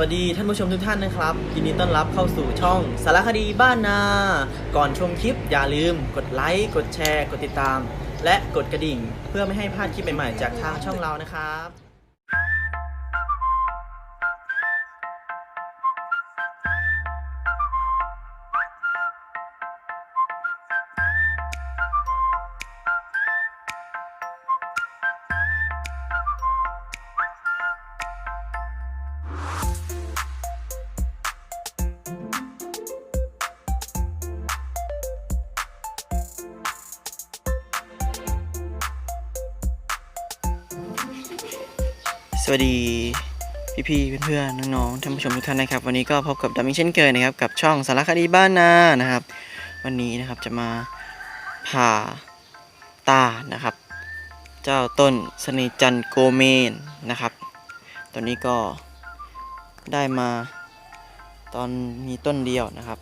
วัสดีท่านผู้ชมทุกท่านนะครับยินดีต้อนรับเข้าสู่ช่องสารคดีบ้านนา ก่อนชมคลิปอย่าลืม กดไลค์กดแชร์ กดติดตาม และกดกระดิ่ง เพื่อไม่ให้พลาดคลิปใหม่ๆจากทางช่องเรานะครับ วัสดีพี่ๆเพื่อนๆน้องๆท่านผู้ชมทุกท่านนะครับ วันนี้ก็พบกับดัมมิงเช่นเคยนะครับ กับช่องสารคดีบ้านนานะครับ วันนี้นะครับจะมาผ่าตานะครับ เจ้าต้นสนิจันโกเมนนะครับตัวนี้ก็ได้มาตอนมีต้นเดียวนะครับ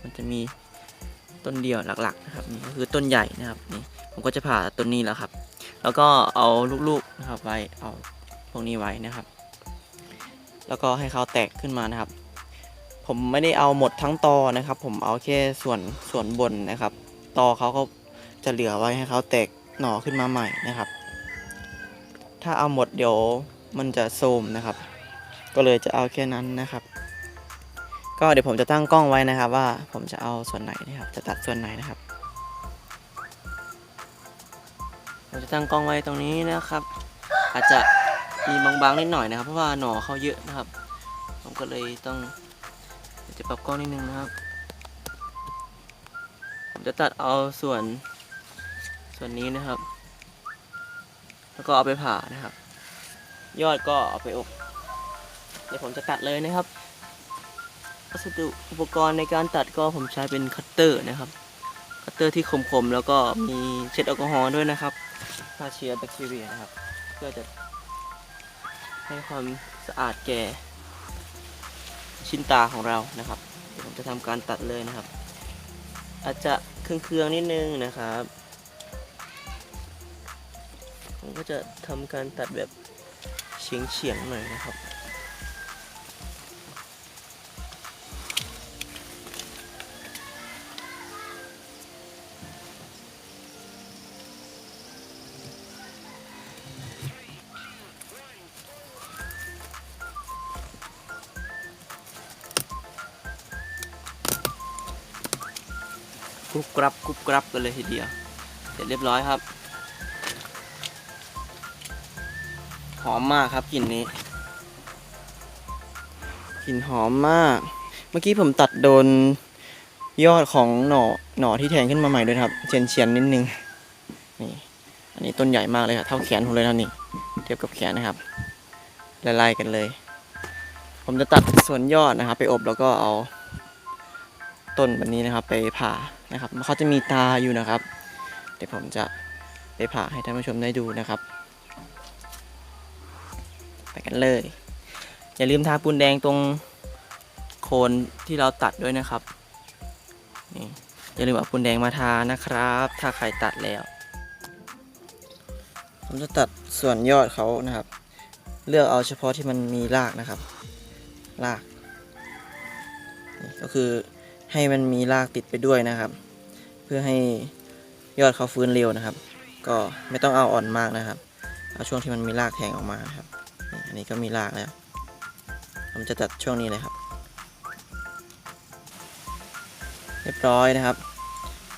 มันจะมีต้นเดียวหลักๆนะครับนี่ก็คือต้นใหญ่นะครับนี่ผมก็จะผ่าต้นนี้แล้วครับ แล้วก็เอาลูกๆนะครับไว้เอา วกนี้ไว้นะครับ แล้วก็ให้เขาแตกขึ้นมานะครับ ผมไม่ได้เอาหมดทั้งตอนะครับ ผมเอาแค่ส่วนส่วนบนนะครับ ตอเขาก็จะเหลือไว้ให้เขาแตกหน่อขึ้นมาใหม่นะครับ ถ้าเอาหมดเดี๋ยวมันจะโทมนะครับ ก็เลยจะเอาแค่นั้นนะครับ ก็เดี๋ยวผมจะตั้งกล้องไว้นะครับ ว่าผมจะเอาส่วนไหนนะครับ จะตัดส่วนไหนนะครับเราจะตั้งกล้องไว้ตรงนี้นะครับ อาจจะ มีบางๆนิดหน่อยนะครับ เพราะว่าหน่อเขาเยอะนะครับ ผมก็เลยต้องจะปรับกล้องนิดนึงนะครับ ผมจะตัดเอาส่วนส่วนนี้นะครับ แล้วก็เอาไปผ่านะครับ ยอดก็เอาไปอบเดี๋ยวผมจะตัดเลยนะครับวัสดุอุปกรณ์ในการตัดก็ผมใช้เป็นคัตเตอร์นะครับ คัตเตอร์ที่คมๆ แล้วก็มีเช็ดแอลกอฮอล์ด้วยนะครับฆ่าเชื้อแบคทีเรียนะครับ เพื่อจะ ให้ความสะอาดแก่ชิ้นตาของเรานะครับผมจะทำการตัดเลยนะครับ อาจจะเครื่องๆนิดนึงนะครับผมก็จะทำการตัดแบบเฉียงๆหน่อยนะครับ กรับกรุบกรับกันเลยทีเดียว เสร็จเรียบร้อยครับ หอมมากครับกลิ่นนี้ กลิ่นหอมมาก เมื่อกี้ผมตัดโดนยอดของหน่อหน่อที่แทงขึ้นมาใหม่ด้วยครับเฉียนเฉียนนิดนึง นี่ อันนี้ต้นใหญ่มากเลยครับเท่าแขนผมเลยนะนี่เทียบกับแขนนะครับไล่ๆกันเลย ผมจะตัดส่วนยอดนะครับ ไปอบแล้วก็เอา ต้นแบบนี้นะครับ ไปผ่านะครับเขาจะมีตาอยู่นะครับ เดี๋ยวผมจะไปผ่าให้ท่านผู้ชมได้ดูนะครับ ไปกันเลย อย่าลืมทาปูนแดงตรงโคนที่เราตัดด้วยนะครับนี่อย่าลืมเอาปูนแดงมาทานะครับ ถ้าใครตัดแล้วผมจะตัดส่วนยอดเขานะครับ เลือกเอาเฉพาะที่มันมีรากนะครับ ราก ก็คือ ให้มันมีรากติดไปด้วยนะครับ เพื่อให้ยอดเขาฟื้นเร็วนะครับ ก็ไม่ต้องเอาอ่อนมากนะครับ เอาช่วงที่มันมีรากแทงออกมาครับนี่อันนี้ก็มีรากแล้วผมจะตัดช่วงนี้เลยครับ เรียบร้อยนะครับ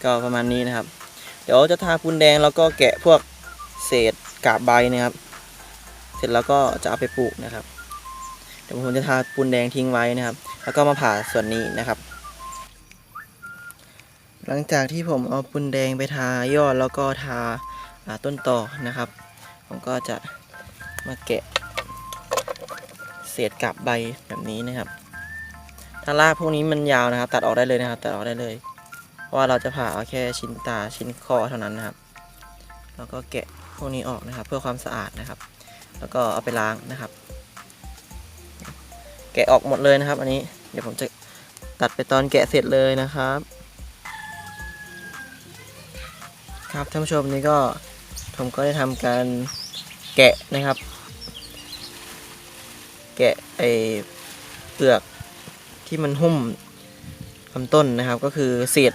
ก็ประมาณนี้นะครับ เดี๋ยวจะทาปูนแดงแล้วก็แกะพวกเศษกาบใบนะครับ เสร็จแล้วก็จะเอาไปปลูกนะครับ เดี๋ยวผมจะทาปูนแดงทิ้งไว้นะครับ แล้วก็มาผ่าส่วนนี้นะครับ หลังจากที่ผมเอาปุนแดงไปทายอดแล้วก็ทาาต้นต่อนะครับ ผมก็จะมาแกะ เศษกับใบแบบนี้นะครับถ้ารากพวกนี้มันยาวนะครับ ตัดออกได้เลยนะครับตัดออกได้เลย เพราะว่าเราจะผ่าเอาแค่ชิ้นตาชิ้นคอเท่านั้นนะครับ แล้วก็แกะพวกนี้ออกนะครับ เพื่อความสะอาดนะครับ แล้วก็เอาไปล้างนะครับ แกะออกหมดเลยนะครับ อันนี้เดี๋ยวผมจะตัดไปตอนแกะเสร็จเลยนะครับ ครับท่านผู้ชมนี่ก็ผมก็ได้ทำการแกะนะครับ แกะไอเปลือกที่มันหุ้มลำต้นนะครับ ก็คือเศษ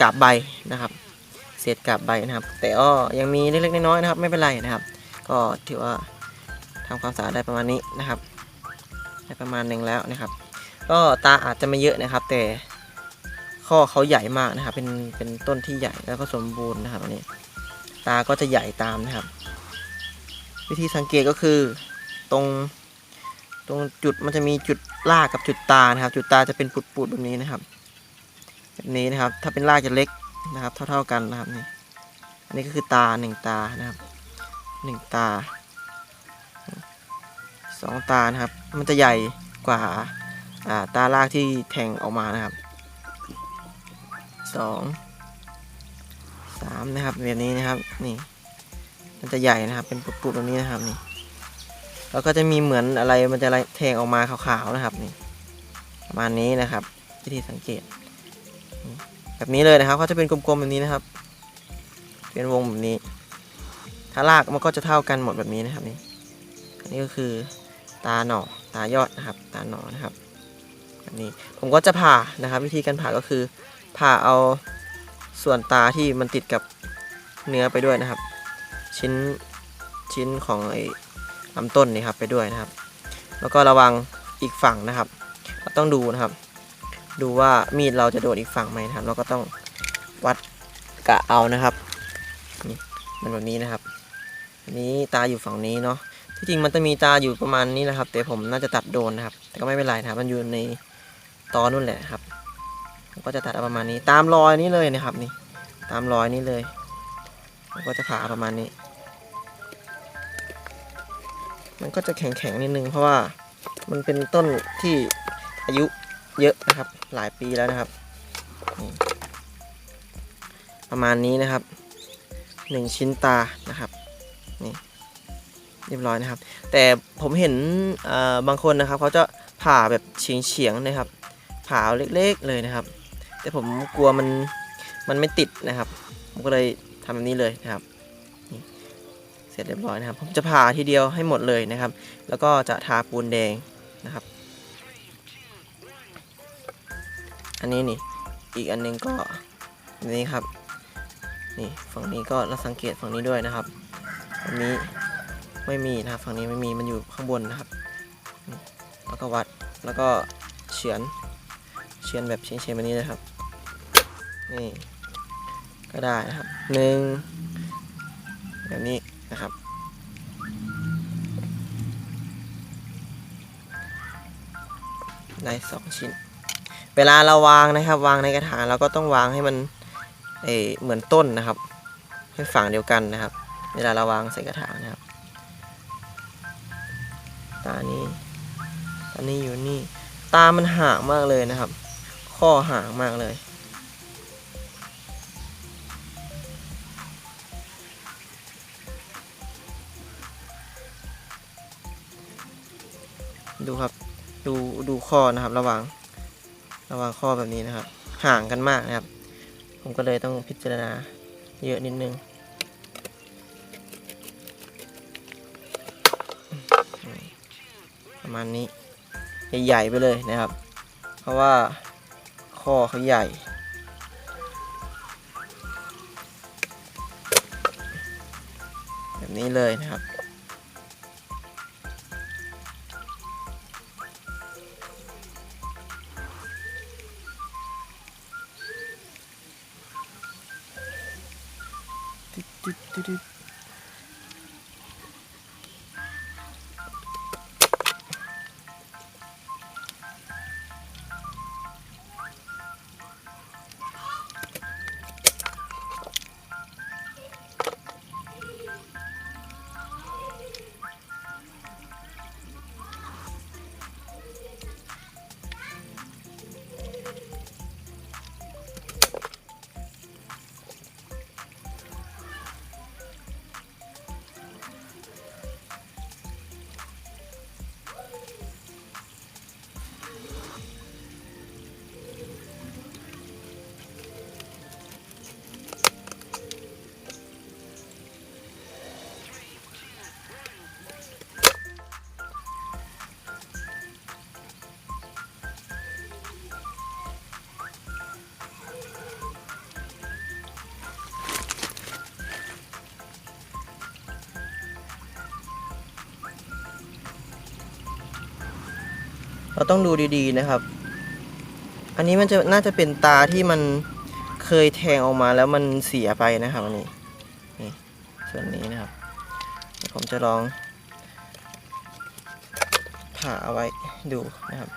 กาบใบนะครับ เศษกาบใบนะครับ แต่ก็ยังมีเล็กๆน้อยๆนะครับ ไม่เป็นไรนะครับ ก็ถือว่าทำความสะอาดได้ประมาณนี้นะครับได้ประมาณหนึ่งแล้วนะครับ ก็ตาอาจจะไม่เยอะนะครับ แต่ ข้อเขาใหญ่มากนะครับ เป็นเป็นต้นที่ใหญ่แล้วก็สมบูรณ์นะครับอันนี้ตาก็จะใหญ่ตามนะครับ วิธีสังเกตก็คือตรงตรงจุดมันจะมีจุดรากกับจุดตานะครับ จุดตาจะเป็นปุดๆแบบนี้นะครับแบบนี้นะครับ ถ้าเป็นรากจะเล็กนะครับ เท่า ๆกันนะครับนี่อันนี้ก็คือตาหนึ่งตานะครับหนึ่งตาสองตานะครับ มันจะใหญ่กว่าอ่าตารากที่แทงออกมานะครับ สองสามนะครับแบบนี้นะครับนี่มันจะใหญ่นะครับ เป็นปุดๆแบบนี้นะครับนี่แล้วก็จะมีเหมือนอะไรมันจะแทงออกมาขาวๆนะครับนี่ประมาณนี้นะครับวิธีสังเกต แบบนี้เลยนะครับเขาจะเป็นกลมๆแบบนี้นะครับ เป็นวงแบบนี้ ถ้ารากมันก็จะเท่ากันหมดแบบนี้นะครับนี่อันนี้ก็คือตาหน่อตายอดนะครับ ตาหน่อนะครับแบบนี้ผมก็จะผ่านะครับ วิธีการผ่าก็คือ ผ่าเอาส่วนตาที่มันติดกับเนื้อไปด้วยนะครับ ชิ้นชิ้นของไอ้ลำต้นนี่ครับไปด้วยนะครับ แล้วก็ระวังอีกฝั่งนะครับ เราต้องดูนะครับ ดูว่ามีดเราจะโดนอีกฝั่งไหมนะครับ เราก็ต้องวัดกะเอานะครับนี่มันแบบนี้นะครับนี้ตาอยู่ฝั่งนี้เนาะที่จริงมันจะมีตาอยู่ประมาณนี้นะครับ แต่ผมน่าจะตัดโดนนะครับ แต่ก็ไม่เป็นไรนะครับ มันอยู่ในตอนนู่นแหละครับ ก็จะตัดเอาประมาณนี้ ตามรอยนี้เลยนะครับนี่ ตามรอยนี้เลยแล้วก็จะผ่าประมาณนี้ มันก็จะแข็งๆนิดนึงเพราะว่ามันเป็นต้นที่อายุเยอะนะครับ หลายปีแล้วนะครับ ประมาณนี้นะครับหนึ่งชิ้นตานะครับนี่เรียบร้อยนะครับ แต่ผมเห็นเอ่อบางคนนะครับเขาจะผ่าแบบเฉียงๆนะครับผ่าเล็กๆเลยนะครับ แต่ผมกลัวมันมันไม่ติดนะครับ ผมก็เลยทำแบบนี้เลยนะครับเสร็จเรียบร้อยนะครับ ผมจะผ่าทีเดียวให้หมดเลยนะครับ แล้วก็จะทาปูนแดงนะครับ อันนี้นี่ อีกอันหนึงก็นนี้ครับ นี่ฝั่งนี้ก็เราสังเกตฝั่งนี้ด้วยนะครับอันนี้ไม่มีนะครับ ฝั่งนี้ไม่มีมันอยู่ข้างบนนะครับ แล้วก็วัดแล้วก็เฉือนเฉือนแบบเฉียงๆแบบนี้นะครับ นี่ก็ได้นะครับหนึ่งแบบนี้นะครับได้สองชิ้น เวลาเราวางนะครับ วางในกระถางเราก็ต้องวางให้มันเอเหมือนต้นนะครับ ให้ฝั่งเดียวกันนะครับ เวลาเราวางใส่กระถางนะครับตานี้ตานี้อยู่นี่ ตามันห่างมากเลยนะครับ ข้อห่างมากเลย ดูครับ ดูดูข้อนะครับ ระหว่างระหว่างข้อแบบนี้นะครับ ห่างกันมากนะครับ ผมก็เลยต้องพิจารณาเยอะนิดนึงประมาณนี้ใหญ่ๆไปเลยนะครับ เพราะว่าข้อเขาใหญ่แบบนี้เลยนะครับ เราต้องดูดีๆนะครับ อันนี้มันจะน่าจะเป็นตาที่มันเคยแทงออกมาแล้วมันเสียไปนะครับอันนี้นี่ส่วนนี้นะครับผมจะลองผ่าเอาไว้ดูนะครับ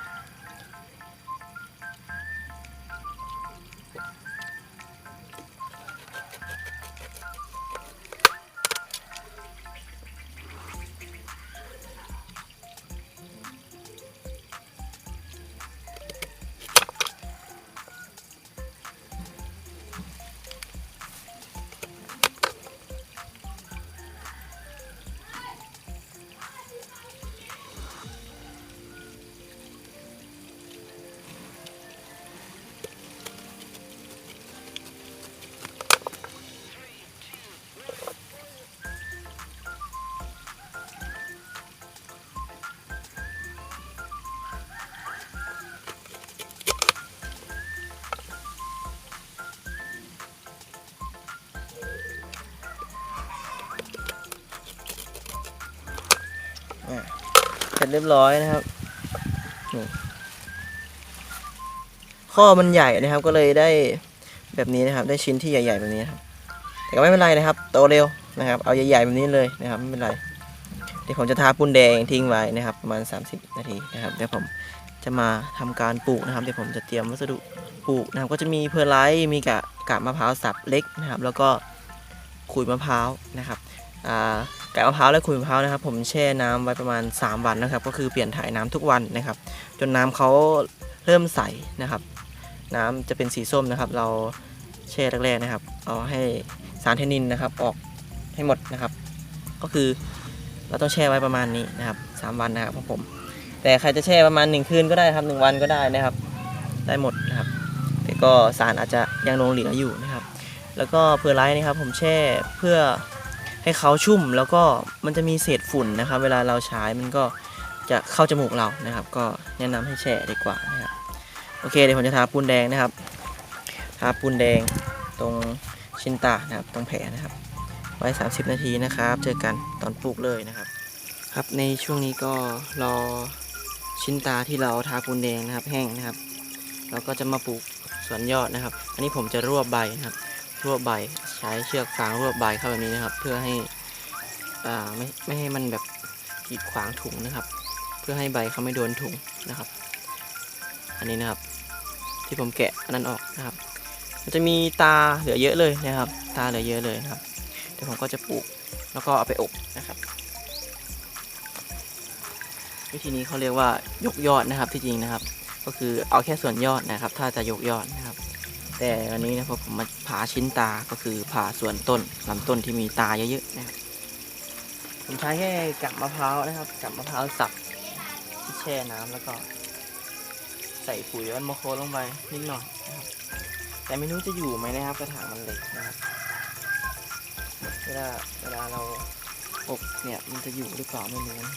เรียบร้อยนะครับ ข้อมันใหญ่นะครับ ก็เลยได้แบบนี้นะครับ ได้ชิ้นที่ใหญ่ๆแบบนี้ครับ แต่ก็ไม่เป็นไรนะครับ โตเร็วนะครับ เอาใหญ่ๆแบบนี้เลยนะครับ ไม่เป็นไร เดี๋ยวผมจะทาปูนแดงทิ้งไว้นะครับประมาณ 30 นาทีนะครับ เดี๋ยวผมจะมาทำการปลูกนะครับ เดี๋ยวผมจะเตรียมวัสดุปลูกนะครับ ก็จะมีเพอร์ไลท์มีกะกาบมะพร้าวสับเล็กนะครับ แล้วก็ขุยมะพร้าวนะครับ อ่า กากมะพร้าวและขุยมะพร้าวนะครับ ผมแช่น้ำไว้ประมาณ 3 วันนะครับ ก็คือเปลี่ยนถ่ายน้ำทุกวันนะครับ จนน้ำเขาเริ่มใสนะครับ น้ำจะเป็นสีส้มนะครับ เราแช่แรกๆนะครับ เอาให้สารเทนินนะครับ ออกให้หมดนะครับ ก็คือเราต้องแช่ไว้ประมาณนี้นะครับสามวันนะครับของผม แต่ใครจะแช่ประมาณ 1 คืนก็ได้ครับ 1 วันก็ได้นะครับ ได้หมดนะครับแต่ก็สารอาจจะยังลงเหลืออยู่นะครับ แล้วก็เพอร์ไลท์นะครับ ผมแช่เพื่อ ให้เขาชุ่มแล้วก็มันจะมีเศษฝุ่นนะครับ เวลาเราใช้มันก็จะเข้าจมูกเรานะครับ ก็แนะนำให้แช่ดีกว่านะครับโอเคเดี๋ยวผมจะทาปูนแดงนะครับทาปูนแดงตรงชิ้นตานะครับตรงแผลนะครับ ไว้ 30 นาทีนะครับ เจอกันตอนปลูกเลยนะครับ ครับในช่วงนี้ก็รอชิ้นตาที่เราทาปูนแดงนะครับ แห้งนะครับ เราก็จะมาปลูกสวนยอดนะครับ อันนี้ผมจะรวบใบนะครับ รวบใบ ใช้เชือกฟางรวบใบเข้าแบบนี้นะครับ เพื่อให้อ่าไม่ไม่ให้มันแบบกีดขวางถุงนะครับ เพื่อให้ใบเขาไม่โดนถุงนะครับ อันนี้นะครับ ที่ผมแกะอันนั้นออกนะครับ มันจะมีตาเหลือเยอะเลยนะครับ ตาเหลือเยอะเลยนะครับเดี๋ยวผมก็จะปลูกแล้วก็เอาไปอบนะครับ วิธีนี้เขาเรียกว่ายกยอดนะครับที่จริงนะครับ ก็คือเอาแค่ส่วนยอดนะครับ ถ้าจะยกยอดนะครับ แต่อันนี้นะครับผมมาผ่าชิ้นตาก็คือผ่าส่วนต้นลำต้นที่มีตาเยอะๆนะครับผมใช้แค่กับมะพร้าวนะครับกับมะพร้าวสับที่แช่น้ำแล้วก็ ใส่ปุ๋ยวันโมโคลงไปนิดหน่อยนะครับแต่ไม่รู้จะอยู่ไหมนะครับกระถางมันเล็กนะครับเวลาเวลาเราอบเนี่ยมันจะอยู่หรือเปล่าไม่รู้นะ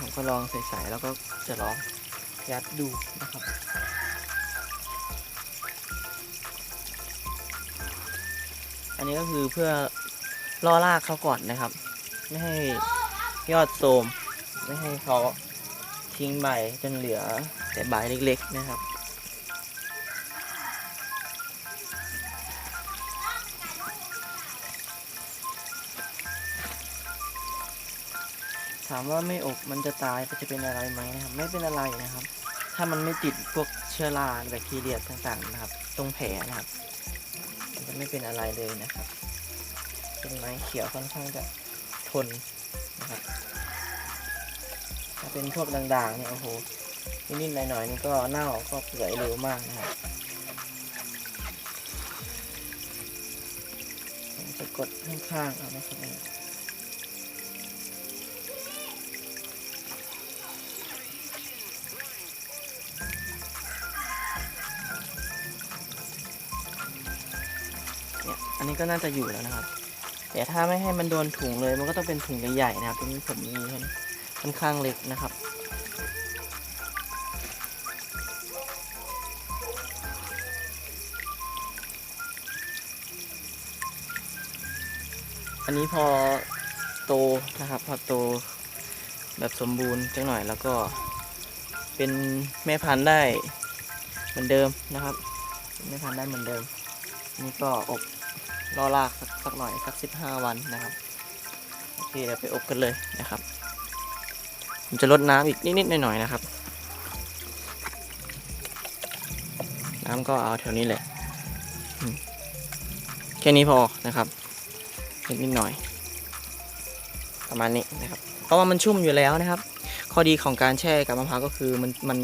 ผมก็ลองใส่ๆแล้วก็จะลองยัดดูนะครับ อันนี้ก็คือเพื่อล่อรากเขาก่อนนะครับ ไม่ให้ยอดโทมไม่ให้เขาทิ้งใบจนเหลือแต่ใบเล็กๆนะครับถามว่าไม่อบมันจะตายจะเป็นอะไรไหมนะครับ ไม่เป็นอะไรนะครับ ถ้ามันไม่ติดพวกเชื้อราแบคทีเรียต่างๆนะครับ ตรงแผลนะครับ ไม่เป็นอะไรเลยนะครับเป็นไม้เขียวค่อนข้างจะทนนะครับถ้าเป็นพวกด่างๆเนี่ยโอ้โหนิดๆหน่อยๆนี่ก็เน่าก็เปื่อยเร็วมากนะครับผมจะกดข้างๆเอานะครับ นี้ก็น่าจะอยู่แล้วนะครับ แต่ถ้าไม่ให้มันโดนถุงเลยมันก็ต้องเป็นถุงใหญ่ๆนะครับตรงนี้ผมมีค่อนข้างเล็กนะครับอันนี้พอโตนะครับพอโตแบบสมบูรณ์จังหน่อยแล้วก็เป็นแม่พันธุ์ได้เหมือนเดิมนะครับเป็นแม่พันธุ์ได้เหมือนเดิม นี่ก็อบ รอลากสักสักหน่อยสักสิบห้าวันนะครับโอเคเดี๋ยวไปอบกันเลยนะครับผมจะลดน้ำอีกนิดๆหน่อยๆนะครับ น้ำก็เอาแถวนี้แหละแค่นี้พอนะครับนิดนิดหน่อย ประมาณนี้นะครับ เพราะว่ามันชุ่มอยู่แล้วนะครับ ข้อดีของการแช่กับมะพร้าวก็คือมันมัน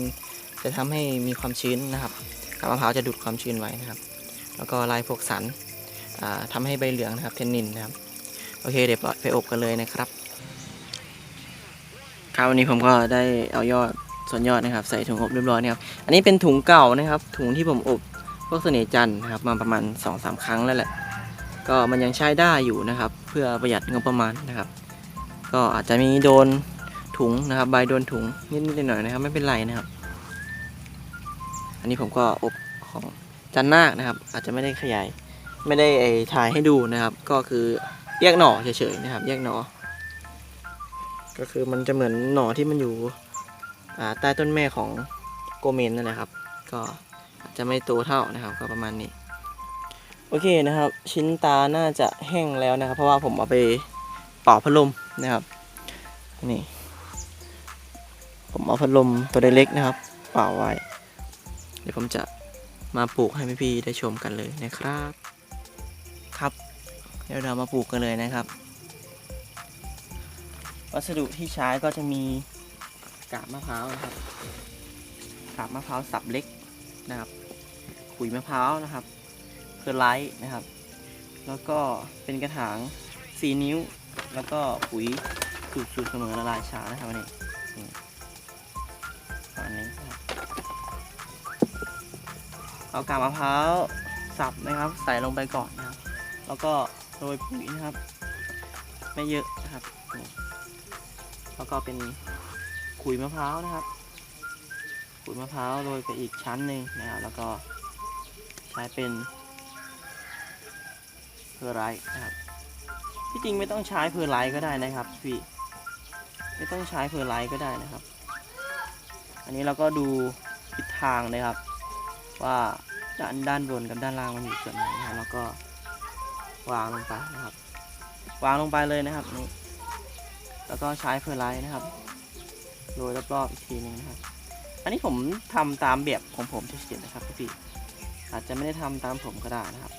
จะทำให้มีความชื้นนะครับ กับมะพร้าวจะดูดความชื้นไว้นะครับ แล้วก็ลายพวกสัน อ่าทำให้ใบเหลืองนะครับเทนนินนะครับ โอเคเดี๋ยวไปอบกันเลยนะครับครับวันนี้ผมก็ได้เอายอดส่วนยอดนะครับ ใส่ถุงอบเรียบร้อยนะครับ อันนี้เป็นถุงเก่านะครับ ถุงที่ผมอบพวกเสน่จันนะครับ มาประมาณ2อสาครั้งแล้วแหละ ก็มันยังใช้ได้อยู่นะครับ เพื่อประหยัดงบประมาณนะครับ ก็อาจจะมีโดนถุงนะครับใบโดนถุงนิดๆหน่อยๆนะครับ ไม่เป็นไรนะครับ อันนี้ผมก็อบของจันนาคนะครับ อาจจะไม่ได้ขยาย ไม่ได้ไอ้ถ่ายให้ดูนะครับ ก็คือแยกหน่อเฉยๆนะครับ แยกหน่อ ก็คือมันจะเหมือนหน่อที่มันอยู่ใต้ต้นแม่ของโกเมนนั่นแหละครับ ก็อาจจะไม่โตเท่านะครับ ก็ประมาณนี้ โอเคนะครับ ชิ้นตาน่าจะแห้งแล้วนะครับ เพราะว่าผมเอาไปเป่าพัดลมนะครับนี่ผมเอาพัดลมตัวเล็กนะครับ เป่าไว้ เดี๋ยวผมจะมาปลูกให้พี่ๆได้ชมกันเลยนะครับ เดี๋ยวเรามาปลูกกันเลยนะครับ วัสดุที่ใช้ก็จะมีกาบมะพร้าวนะครับกาบมะพร้าวสับเล็กนะครับขุยมะพร้าวนะครับเพอร์ไลท์นะครับ แล้วก็เป็นกระถาง 4 นิ้ว แล้วก็ปุ๋ยสูตรสูตรเสมอละลายช้านะครับอันนี้นี่ประมาณนี้นครับเอากาบมะพร้าวสับนะครับ ใส่ลงไปก่อนนะครับ แล้วก็ โรยปุ๋ยนะครับ ไม่เยอะนะครับ แล้วก็เป็นขุยมะพร้าวนะครับ ขุยมะพร้าวโรยไปอีกชั้นหนึ่งนะครับ แล้วก็ใช้เป็นเพอร์ไลท์นะครับที่จริงไม่ต้องใช้เพอร์ไลท์ก็ได้นะครับพี่ไม่ต้องใช้เพอร์ไลท์ก็ได้นะครับ อันนี้เราก็ดูทิศทางนะครับ ว่าด้านด้านบนกับด้านล่างมันอยู่ส่วนไหนนะครับแล้วก็ วางลงไปนะครับ วางลงไปเลยนะครับนี่แล้วก็ใช้เพอร์ไลท์นะครับโรยรอบๆอีกทีหนึงนะครับ อันนี้ผมทำตามแบบของผมเฉยๆนะครับพี่อาจจะไม่ได้ทำตามผมก็ได้นะครับ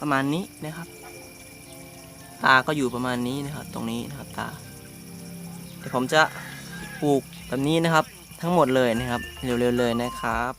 ประมาณนี้นะครับ ตาก็อยู่ประมาณนี้นะครับ ตรงนี้นะครับตาเดี๋ยวผมจะปลูก แบบนี้นะครับทั้งหมดเลยนะครับ เร็วๆเลยนะครับ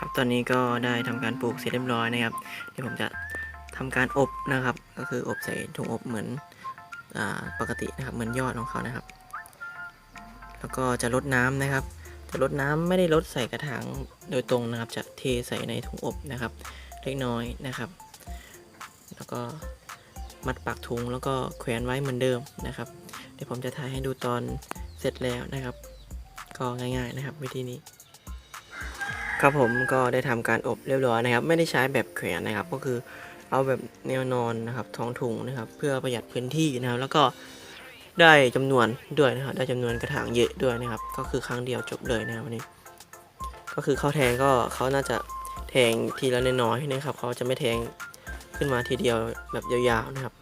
ครับตอนนี้ก็ได้ทำการปลูกเสร็จเรียบร้อยนะครับเดี๋ยวผมจะทำการอบนะครับ ก็คืออบใส่ถุงอบเหมือนอปกตินะครับเหมือนยอดของเขานะครับ แล้วก็จะลดน้ำนะครับจะลดน้ำไม่ได้ลดใส่กระถางโดยตรงนะครับ จะเทใส่ในถุงอบนะครับ เล็กน้อยนะครับ แล้วก็มัดปากถุงแล้วก็แขวนไว้เหมือนเดิมนะครับ เดี๋ยวผมจะถ่ายให้ดูตอนเสร็จแล้วนะครับ ก็ง่าย ๆนะครับ วิธีนี้ ครับผมก็ได้ทำการอบเรียบร้อยนะครับ ไม่ได้ใช้แบบแขวนนะครับ ก็คือเอาแบบแนวนอนนะครับท้องถุงนะครับ เพื่อประหยัดพื้นที่นะครับ แล้วก็ได้จำนวนด้วยนะครับ ได้จำนวนกระถางเยอะด้วยนะครับ ก็คือครั้งเดียวจบเลยนะครับวันนี้ ก็คือเขาแทงก็เขาน่าจะแทงทีละน้อยๆนะครับเขาจะไม่แทงขึ้นมาทีเดียวแบบยาวๆนะครับ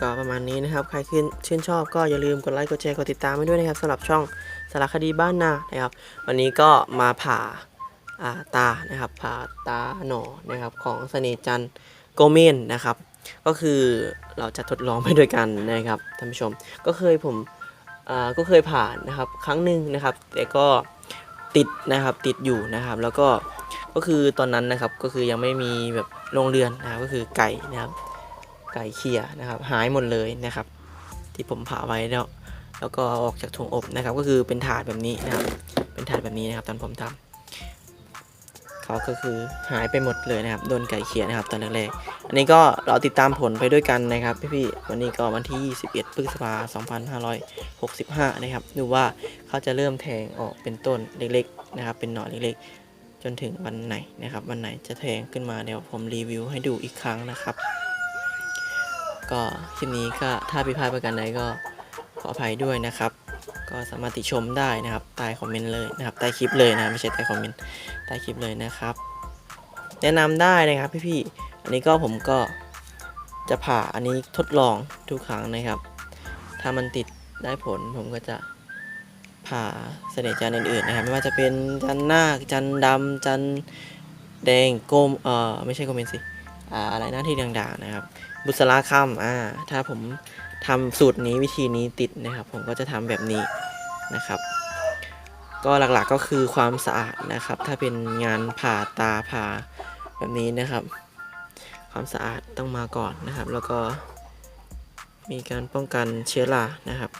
ก็ประมาณนี้นะครับ ใครขึ้นชื่นชอบก็อย่าลืมกดไลค์กดแชร์กดติดตามไปด้วยนะครับสำหรับช่อง สารคดีบ้านนานะครับ วันนี้ก็มาผ่าาตานะครับผ่าตาหนอนะครับของเสน่จันโกเมนนะครับ ก็คือเราจะทดลองไปด้วยกันนะครับท่านผู้ชมก็เคยผมก็เคยผ่านนะครับครั้งหนึ่งนะครับ แต่ก็ติดนะครับติดอยู่นะครับ แล้วก็ก็คือตอนนั้นนะครับก็คือยังไม่มีแบบโรงเรือนนะครับก็คือไก่นะครับไก่เคี่ยนะครับ หายหมดเลยนะครับ ที่ผมผ่าไว้แล้ว แล้วก็ออกจากถุงอบนะครับ ก็คือเป็นถาดแบบนี้นะครับ เป็นถาดแบบนี้นะครับ ตอนผมทำเขาก็คือหายไปหมดเลยนะครับโดนไก่เขียนะครับตอนแรกๆอันนี้ก็เราติดตามผลไปด้วยกันนะครับพี่ๆวันนี้ก็วันที่ 21พฤษภาคม2565 นะครับ ดูว่าเขาจะเริ่มแทงออกเป็นต้นเล็กๆนะครับ เป็นหน่อเล็กๆ จนถึงวันไหนนะครับ วันไหนจะแทงขึ้นมาเดี๋ยวผมรีวิวให้ดูอีกครั้งนะครับ ก็คลิปนี้ก็ถ้าผิดพลาดประการใดก็ ขออภัยด้วยนะครับ ก็สามารถติชมได้นะครับใต้คอมเมนต์เลยนะครับใต้คลิปเลยนะไม่ใช่ใต้คอมเมนต์ใต้คลิปเลยนะครับ แนะนำได้นะครับพี่ๆอันนี้ก็ผมก็จะผ่าอันนี้ทดลองทุกครั้งนะครับ ถ้ามันติดได้ผลผมก็จะผ่าเสน่ห์จันอื่นๆนะครับไม่ว่าจะเป็นจันทร์นาคจันทร์ดำจันแดงโกมเอ่อไม่ใช่โกเมนสิออะไรหน้าที่ด่างๆนะครับ บุษราคำอ่าถ้าผม ทำสูตรนี้วิธีนี้ติดนะครับ ผมก็จะทำแบบนี้นะครับ ก็หลักๆก็คือความสะอาดนะครับ ถ้าเป็นงานผ่าตาผ่าแบบนี้นะครับ ความสะอาดต้องมาก่อนนะครับ แล้วก็มีการป้องกันเชื้อรานะครับ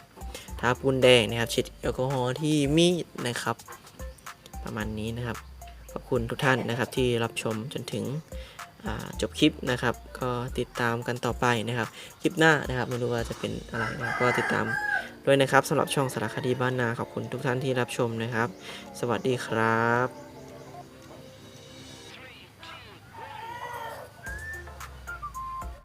ทาปูนแดงนะครับฉีดแอลกอฮอล์ที่มีดนะครับ ประมาณนี้นะครับขอบคุณทุกท่านนะครับที่รับชมจนถึง จบคลิปนะครับ ก็ติดตามกันต่อไปนะครับ คลิปหน้านะครับ ไม่รู้ว่าจะเป็นอะไรนะก็ติดตามด้วยนะครับสำหรับช่องสารคดีบ้านนาขอบคุณทุกท่านที่รับชมนะครับ สวัสดีครับ